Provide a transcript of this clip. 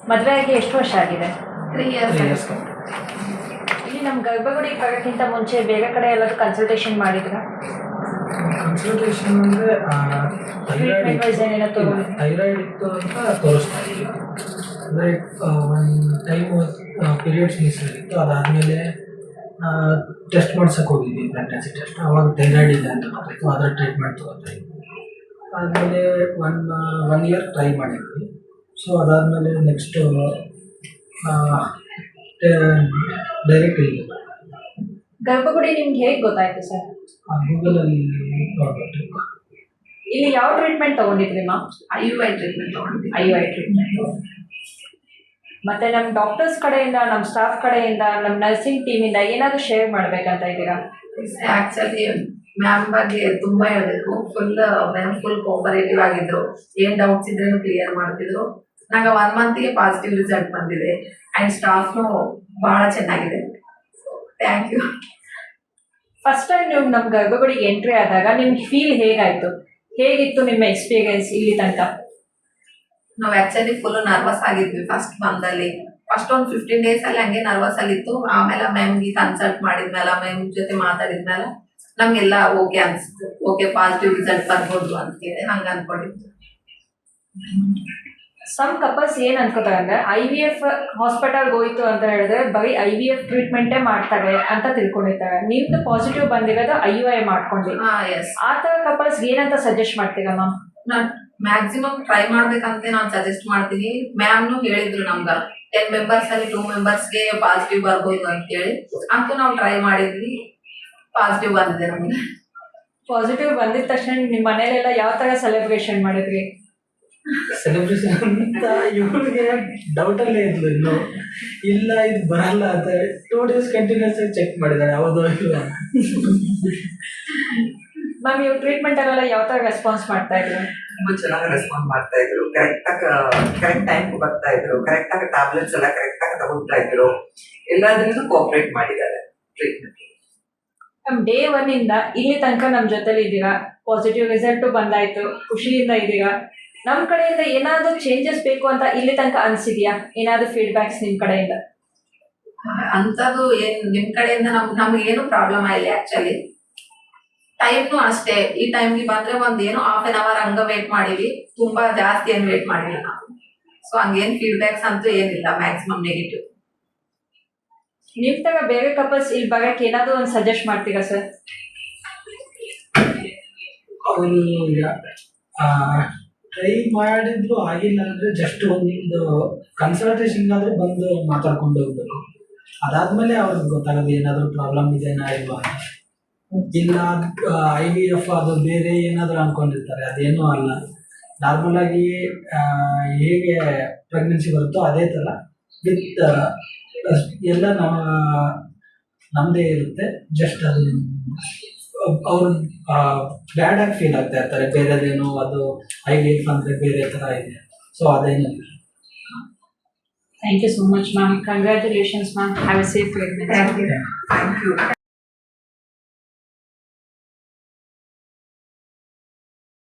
ಮದುವೆ ಆಗಿ ಎಷ್ಟು ವರ್ಷ ಆಗಿದೆ? ತ್ರೀ ಇಯರ್ಸ್ ಇಲ್ಲಿ ನಮ್ಮ ಗರ್ಭಗುಡಿ ಬರೋಕ್ಕಿಂತ ಮುಂಚೆ ಬೇರೆ ಕಡೆ ಎಲ್ಲರೂ ಕನ್ಸಲ್ಟೇಷನ್ ಮಾಡಿದ್ರ? ಕನ್ಸಲ್ಟೇಷನ್ ಅಂದರೆ ಥೈರಾಯ್ಡ್ ಇತ್ತು ಅಂತ ತೋರಿಸ್ತಾ ಇದ್ದೀವಿ. ಅಂದರೆ ಒಂದು ಟೈಮು ಪೀರಿಯಡ್ಸ್ ಮಿಸ್ ಆಗಿತ್ತು. ಅದಾದಮೇಲೆ ಟೆಸ್ಟ್ ಮಾಡ್ಸಕ್ಕೆ ಹೋಗಿದ್ವಿ ಪ್ರೆಗ್ನೆನ್ಸಿ ಟೆಸ್ಟ್ ಅವಾಗ ಥೈರಾಯ್ಡ್ ಇದೆ ಅಂತ ಗೊತ್ತಾಯಿತು. ಅದರ ಟ್ರೀಟ್ಮೆಂಟ್ ತೊಗೊತಾ ಇದ್ವಿ. ಆದಮೇಲೆ ಒನ್ ಒನ್ ಇಯರ್ ಟ್ರೈ ಮಾಡಿದ್ವಿ. ಸೊ ಅದಾದಮೇಲೆ ನೆಕ್ಸ್ಟು ಡೈರೆಕ್ಟ್ ಇಲ್ಲ. ಗರ್ಭಗುಡಿ ನಿಮ್ಗೆ ಹೇಗೆ ಗೊತ್ತಾಯ್ತು ಸರ್? ಗೂಗಲಲ್ಲಿ ನೋಡ್ಬಿಟ್ಟು. ಇಲ್ಲಿ ಯಾವ treatment ತಗೊಂಡಿದ್ರಿ ma'am I U I treatment ತೊಗೊಂಡಿದ್ವಿ. I I treatment ಮತ್ತೆ ನಮ್ಮ ಡಾಕ್ಟರ್ಸ್ ಕಡೆಯಿಂದ ನಮ್ಮ ಸ್ಟಾಫ್ ಕಡೆಯಿಂದ ನಮ್ಮ ನರ್ಸಿಂಗ್ ಟೀಮಿಂದ ಏನಾದರೂ ಶೇರ್ ಮಾಡಬೇಕಂತ ಇದ್ದೀರಾ? ಆಕ್ಚುಲಿ ಮ್ಯಾಮ್ ಬಗ್ಗೆ ತುಂಬಾ ಹೇಳ್ಬೇಕು. ಫುಲ್ ಮ್ಯಾಮ್ ಫುಲ್ ಕೋಪರೇಟಿವ್ ಆಗಿದ್ರು. ಏನ್ ಡೌಟ್ಸ್ ಇದ್ರೇನು ಕ್ಲಿಯರ್ ಮಾಡ್ತಿದ್ರು. ನಂಗೆ ಒನ್ ಮಂತ್ಗೆ ಪಾಸಿಟಿವ್ ರಿಸಲ್ಟ್ ಬಂದಿದೆ. ಅಂಡ್ ಸ್ಟಾಫ್ನು ಬಹಳ ಚೆನ್ನಾಗಿದೆ. ಥ್ಯಾಂಕ್ ಯು ಫಸ್ಟ್ ಟೈಮ್ ನೀವು ನಮ್ಮ ಗರ್ಭಗುಡಿಗೆ ಎಂಟ್ರಿ ಆದಾಗ ನಿಮ್ಗೆ ಫೀಲ್ ಹೇಗಾಯ್ತು? ಹೇಗಿತ್ತು ನಿಮ್ಮ ಎಕ್ಸ್ಪೀರಿಯನ್ಸ್ ಇಲ್ಲಿ ತನಕ? ನಾವು ಆಕ್ಚುಲಿ ಫುಲ್ ನರ್ವಸ್ ಆಗಿದ್ವಿ ಫಸ್ಟ್ ಬಂದಲ್ಲಿ ಫಸ್ಟ್ ಒಂದು ಫಿಫ್ಟೀನ್ ಡೇಸ್ ಅಲ್ಲಿ ಹಂಗೆ ನರ್ವಸ್ ಇತ್ತು. ಆಮೇಲೆ ಮ್ಯಾಮ್ಗೆ ಕನ್ಸಲ್ಟ್ ಮಾಡಿದ್ಮೇಲೆ ಮ್ಯಾಮ್ ಜೊತೆ ಮಾತಾಡಿದ್ಮೇಲೆ ನಮ್ಗೆಲ್ಲ ಓಕೆ ಅನ್ಸ್ತು. ಓಕೆ ಪಾಸಿಟಿವ್ ರಿಸಲ್ಟ್ ಬರ್ಬೋದು ಅಂತ ಹೇಳಿ ಹಂಗ ಅನ್ಕೊಂಡಿದ್ದು. ಸಮ್ ಕಪಲ್ಸ್ ಏನ್ ಅನ್ಕೋತಾರೆ ಅಂದ್ರೆ ಐ ವಿ ಎಫ್ ಹಾಸ್ಪಿಟಲ್ ಹೋಯ್ತು ಅಂತ ಹೇಳಿದ್ರೆ ಬರೀ ಐ ವಿ ಎಫ್ ಟ್ರೀಟ್ಮೆಂಟೇ ಮಾಡ್ತಾರೆ ಅಂತ ತಿಳ್ಕೊಂಡಿರ್ತಾರೆ. ನಿಮ್ದು ಪಾಸಿಟಿವ್ ಬಂದಿರೋದು ಐ ಯು ಐ ಮಾಡ್ಕೊಂಡಿ. ಆ ತರ ಕಪಲ್ಸ್ ಏನಂತ ಸಜೆಸ್ಟ್ ಮಾಡ್ತೀರಾ ಮ್ಯಾಮ್ ನಾನ್ ಮ್ಯಾಕ್ಸಿಮಮ್ ಟ್ರೈ ಮಾಡ್ಬೇಕಂತ ನಾನು ಸಜೆಸ್ಟ್ ಮಾಡ್ತೀನಿ. ಮ್ಯಾಮ್ನು ಹೇಳಿದ್ರು ನಮ್ಗ ಟೆನ್ ಮೆಂಬರ್ಸ್ ಅಲ್ಲಿ ಟೂ ಗೆ ಪಾಸಿಟಿವ್ ಬರ್ಬೋದು ಅಂತ ಹೇಳಿ ಅಂತೂ ನಾವು ಟ್ರೈ ಮಾಡಿದ್ವಿ. ಪಾಸಿಟಿವ್ ಬಂದಿದೆ ನಮ್ಗೆ. ಪಾಸಿಟಿವ್ ಬಂದಿದ ತಕ್ಷಣ ನಿಮ್ಮ ಮನೇಲೆಲ್ಲ ಯಾವ ತರ ಸೆಲೆಬ್ರೇಷನ್ ಮಾಡಿದ್ರಿ? ಸೆಲೆಬ್ರೇಷನ್ ಅಂತ ಇವ್ರಿಗೆ ಅಲ್ಲೇ ಇದ್ಲು ಇನ್ನು. ಇಲ್ಲ ಇದು ಬರಲ್ಲ ಅಂತ. ಟೂ ಡೇಸ್ ಕಂಟಿನ್ಯೂಸ್ ಆಗಿ ಚೆಕ್ ಮಾಡಿದ್ದಾರೆ ಯಾವುದೋ ಇಲ್ಲ ಮ್ಯಾಮ್ ಇವ್ರು ಟ್ರೀಟ್ಮೆಂಟ್ ಅಲ್ಲೆಲ್ಲ ಯಾವ ತರ ರೆಸ್ಪಾನ್ಸ್ ಮಾಡ್ತಾ ಇದ್ರು? ತುಂಬಾ ಚೆನ್ನಾಗಿ ರೆಸ್ಪಾನ್ಸ್ ಮಾಡ್ತಾ ಇದ್ರು. ಕರೆಕ್ಟ್ ಆಗಿ ಕರೆಕ್ಟ್ ಟೈಮ್ ಬರ್ತಾ ಇದ್ರು. ಕರೆಕ್ಟ್ ಆಗಿ ಟ್ಯಾಬ್ಲೆಟ್ಸ್ ಎಲ್ಲ ಕರೆಕ್ಟ್ ಆಗಿ ತಗೊಳ್ತಾ ಇದ್ರು. ಎಲ್ಲದರಿಂದ ಕೋಆಪರೇಟ್ ಮಾಡಿದ್ದಾರೆ ಟ್ರೀಟ್ಮೆಂಟ್ ನಮ್ ಡೇ ಒನ್ ಇಂದ ಇಲ್ಲಿ ತನಕ ನಮ್ಮ ಜೊತೆಲಿ ಇದ್ದೀರಾ? ಪಾಸಿಟಿವ್ ರಿಸಲ್ಟ್ ಬಂದಾಯ್ತು. ಖುಷಿಯಿಂದ ಇದ್ದೀರಾ? ನಮ್ ಕಡೆಯಿಂದ ಏನಾದ್ರೂ ಚೇಂಜಸ್ ಬೇಕು ಅಂತ ಇಲ್ಲಿ ತನಕ ಅನ್ಸಿದ್ಯಾ? ಏನಾದ್ರೂ ಫೀಡ್ಬ್ಯಾಕ್ಸ್ ನಿಮ್ ಕಡೆಯಿಂದ? ಅಂಥದ್ದು ಏನು ನಿಮ್ ಕಡೆಯಿಂದ ನಮ್ ನಮ್ಗೆ ಏನು ಪ್ರಾಬ್ಲಮ್ ಆಗಿಲ್ಲ ಆಕ್ಚುಲಿ ಟೈಮ್ನು ಅಷ್ಟೇ. ಈ ಟೈಮ್ಗೆ ಬಂದ್ರೆ ಒಂದ್ ಏನು ಹಾಫ್ ಅನ್ ಅವರ್ ಹಂಗ ವೇಟ್ ಮಾಡಿವಿ ತುಂಬಾ ಜಾಸ್ತಿ ಏನ್ ವೇಟ್ ಮಾಡಿಲ್ಲ ನಾವು. ಸೊ ಹಂಗೇನ್ ಫೀಡ್ಬ್ಯಾಕ್ಸ್ ಅಂತೂ ಏನಿಲ್ಲ ಮ್ಯಾಕ್ಸಿಮಮ್ ನೆಗೆಟಿವ್ ನಿಮ್ ತರ ಬೇರೆ ಕಪಲ್ಸ್ ಇಲ್ಲಿ ಬರಕ್ ಏನಾದ್ರು ಒಂದು ಸಜೆಸ್ಟ್ ಮಾಡ್ತೀರಾ ಸರ್ ಅವರು ಟ್ರೈ ಮಾಡಿದ್ರು ಆಗಿಲ್ಲ ಅಂದ್ರೆ ಜಸ್ಟ್ ಒಂದು ಕನ್ಸಲ್ಟೇಷನ್ ಆದ್ರೂ ಬಂದು ಮಾತಾಡ್ಕೊಂಡು ಹೋಗ್ಬೇಕು. ಅದಾದ್ಮೇಲೆ ಅವ್ರಿಗೆ ಗೊತ್ತಾಗೋದು ಏನಾದ್ರು ಪ್ರಾಬ್ಲಮ್ ಇದೆನಾ ಇಲ್ವಾ ಇಲ್ಲ ಐ ವಿ ಎಫ್ ಅದು ಬೇರೆ ಏನಾದರೂ ಅನ್ಕೊಂಡಿರ್ತಾರೆ ಅದೇನೂ ಅಲ್ಲ. ನಾರ್ಮಲ್ ಆಗಿ ಹೇಗೆ ಪ್ರೆಗ್ನೆನ್ಸಿ ಬರುತ್ತೋ ಅದೇ ಥರ ವಿತ್ ಎಲ್ಲ ನಮ್ಮ ನಮ್ಮದೇ ಇರುತ್ತೆ. ಜಸ್ಟ್ ಅದು ಅವರು ಬ್ಯಾಡ್ ಆಗಿ ಫೀಲ್ ಆಗ್ತಾ ಇರ್ತಾರೆ. ಬೇರೆದೇನೋ ಅದು ಐ ವಿ ಎಫ್ ಅಂದರೆ ಬೇರೆ ಥರ ಇದೆ. ಸೊ ಅದೇನು thank you so much ma'am congratulations ma'am have a safe pregnancy thank you thank you